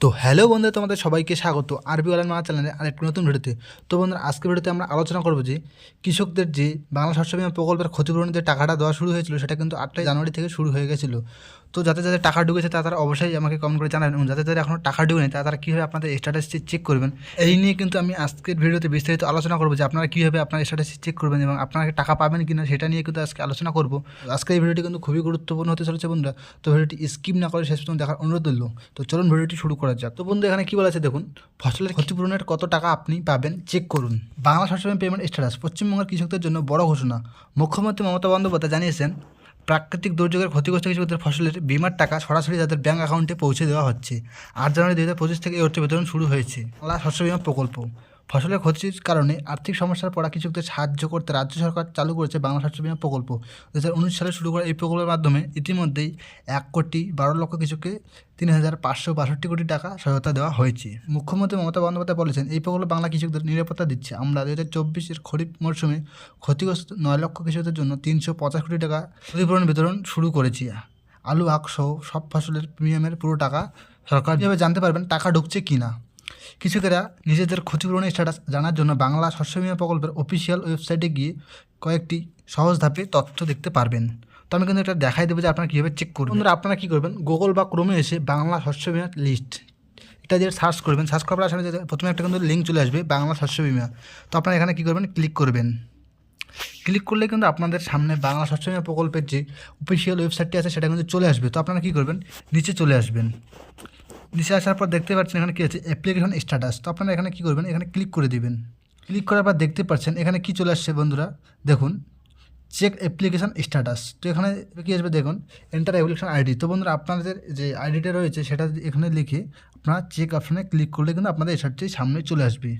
তো হ্যালো বন্ধু তোমাদের সবাইকে স্বাগত। আরবি ওয়ালান মা চ্যানেলে আর আরেকটি নতুন ভিডিওতে। তো বন্ধুরা, আজকের ভিডিওতে আমরা আলোচনা করব যে কৃষকদের যে বাংলা শস্য বিমা প্রকল্পের ক্ষতিপূরণের যে টাকাটা দেওয়া শুরু হয়েছিল, সেটা কিন্তু আটটাই জানুয়ারি থেকে শুরু হয়ে গেছিল। তো যাতে যাদের টাকা ঢুকেছে, তা তারা অবশ্যই আমাকে কমেন্ট করে জানাবেন। এবং যাদের যাদের এখনও টাকা ঢুকেনি, তা তারা কীভাবে আপনাদের স্ট্যাটাস চেক করবেন, এই নিয়ে কিন্তু আমি আজকের ভিডিওতে বিস্তারিত আলোচনা করব যে আপনারা কীভাবে আপনার স্ট্যাটাস চেক করবেন এবং আপনারা টাকা পাবেন কি না সেটা নিয়ে কিন্তু আজকে আলোচনা করব। আজকের এই ভিডিওটি কিন্তু খুবই গুরুত্বপূর্ণ হতে চলেছে বন্ধুরা। তো ভিডিওটি স্কিপ না করে শেষ পর্যন্ত দেখার অনুরোধ রইল। তো চলুন ভিডিওটি শুরু করা যাক। তো বন্ধু, এখানে কি বলেছে দেখুন? ফসলের ক্ষতিপূরণের কত টাকা আপনি পাবেন? চেক করুন। বাংলা বিমা পেমেন্ট স্ট্যাটাস, পশ্চিমবঙ্গের কৃষকদের জন্য বড় ঘোষণা। মুখ্যমন্ত্রী মমতা বন্দ্যোপাধ্যায় জানিয়েছেন, প্রাকৃতিক দুর্যোগের ক্ষতিগ্রস্ত কৃষকদের ফসলের বিমার টাকা সরাসরি তাদের ব্যাঙ্ক অ্যাকাউন্টে পৌঁছে দেওয়া হচ্ছে। আট জানুয়ারি দু হাজার পঁচিশ থেকে এই অর্থ বিতরণ শুরু হয়েছে। বাংলা শস্য বিমা প্রকল্প। ফসলের ক্ষতির কারণে আর্থিক সমস্যার পড়া কৃষকদের সাহায্য করতে রাজ্য সরকার চালু করেছে বাংলা শস্য বিমা প্রকল্প। দু উনিশ সালে শুরু করা এই প্রকল্পের মাধ্যমে ইতিমধ্যেই এক কোটি বারো লক্ষ কৃষককে তিন হাজার পাঁচশো বাষট্টি কোটি টাকা সহায়তা দেওয়া হয়েছে। মুখ্যমন্ত্রী মমতা বন্দ্যোপাধ্যায় বলেছেন, এই প্রকল্প বাংলা কৃষকদের নিরাপত্তা দিচ্ছে। আমরা দু হাজার চব্বিশের খরিফ মরশুমে ক্ষতিগ্রস্ত নয় লক্ষ কৃষকদের জন্য তিনশো পঞ্চাশ কোটি টাকা ক্ষতিপূরণ বিতরণ শুরু করেছি। আলু, আখ সহ সব ফসলের প্রিমিয়ামের পুরো টাকা সরকার যেভাবে জানতে পারবেন, টাকা ঢুকছে কি না কৃষকেরা নিজেদের ক্ষতিপূরণের স্ট্যাটাস জানার জন্য বাংলা শস্য বিমা প্রকল্পের অফিসিয়াল ওয়েবসাইটে গিয়ে কয়েকটি সহজ ধাপে তথ্য দেখতে পারবেন। তো আমি কিন্তু এটা দেখাই দেবো যে আপনারা কীভাবে চেক করবেন। বন্ধুরা, আপনারা কী করবেন? গুগল বা ক্রোমে এসে বাংলা শস্য বিমা লিস্ট এটা দিয়ে সার্চ করবেন। সার্চ করার সাথে সাথে প্রথমে একটা কিন্তু লিঙ্ক চলে আসবে, বাংলা শস্য বিমা তো আপনারা এখানে কী করবেন? ক্লিক করবেন। ক্লিক করলে কিন্তু আপনাদের সামনে বাংলা শস্য বিমা প্রকল্পের যে অফিসিয়াল ওয়েবসাইটটি আছে, সেটা কিন্তু চলে আসবে। তো আপনারা কী করবেন? নিচে চলে আসবেন। নিচে আসার পর দেখতে পাচ্ছেন এখানে কী আছে? অ্যাপ্লিকেশন স্ট্যাটাস তো আপনারা এখানে কী করবেন? এখানে ক্লিক করে দিবেন। ক্লিক করার পর দেখতে পাচ্ছেন এখানে কী চলে আসছে বন্ধুরা? দেখুন চেক অ্যাপ্লিকেশন স্ট্যাটাস তো এখানে কী আসবে দেখুন এন্টার অ্যাপ্লিকেশন আইডি তো বন্ধুরা, আপনাদের যে আইডিটা রয়েছে সেটা এখানে লিখে আপনারা চেক অপশানে ক্লিক করলে কিন্তু আপনাদের এসারটি সামনে চলে আসবে।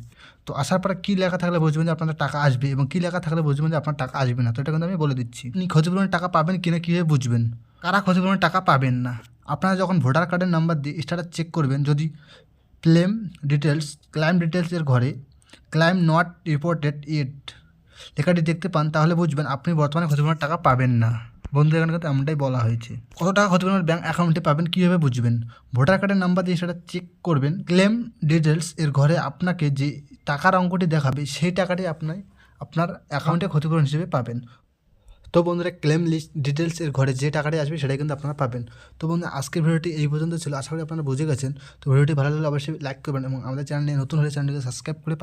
তো আসার পরে কী লেখা থাকলে বুঝবেন যে আপনাদের টাকা আসবে এবং কী লেখা থাকলে বুঝবেন যে আপনার টাকা আসবে না। তো এটা কিন্তু আমি বলে দিচ্ছি। আপনি ক্ষতিপূরণের টাকা পাবেন কিনা কীভাবে বুঝবেন? কারা ক্ষতিপূরণের টাকা পাবেন না। আপনারা যখন ভোটার কার্ডের নাম্বার দিয়ে স্ট্যাটাস চেক করবেন, যদি ক্লেম ডিটেলস ক্লাইম ডিটেলসের ঘরে ক্লাইম নট রিপোর্টেড ইট লেখাটি দেখতে পান, তাহলে বুঝবেন আপনি বর্তমানে ক্ষতিপূরণের টাকা পাবেন না। বন্ধু এখানে কিন্তু এমনটাই বলা হয়েছে। কত টাকা ক্ষতিপূরণের ব্যাঙ্ক অ্যাকাউন্টে পাবেন কীভাবে বুঝবেন? ভোটার কার্ডের নাম্বার দিয়ে সেটা চেক করবেন ক্লেম ডিটেলস এর ঘরে আপনাকে যে টাকার অঙ্কটি দেখাবে, সেই টাকাটি আপনার আপনার অ্যাকাউন্টে ক্ষতিপূরণ হিসেবে পাবেন। তো বন্ধুরা ক্লেম লিস্ট ডিটেলস এর ঘরে যে টাকাটি আসবে সেটাই কিন্তু আপনারা পাবেন। তো বন্ধু আজকের ভিডিওটি এই পর্যন্ত ছিল। আশা করি আপনারা বুঝে গেছেন। তো ভিডিওটি ভালো লাগলে অবশ্যই লাইক করবেন এবং আমাদের চ্যানেলে নতুন হলে চ্যানেলটিকে সাবস্ক্রাইব করে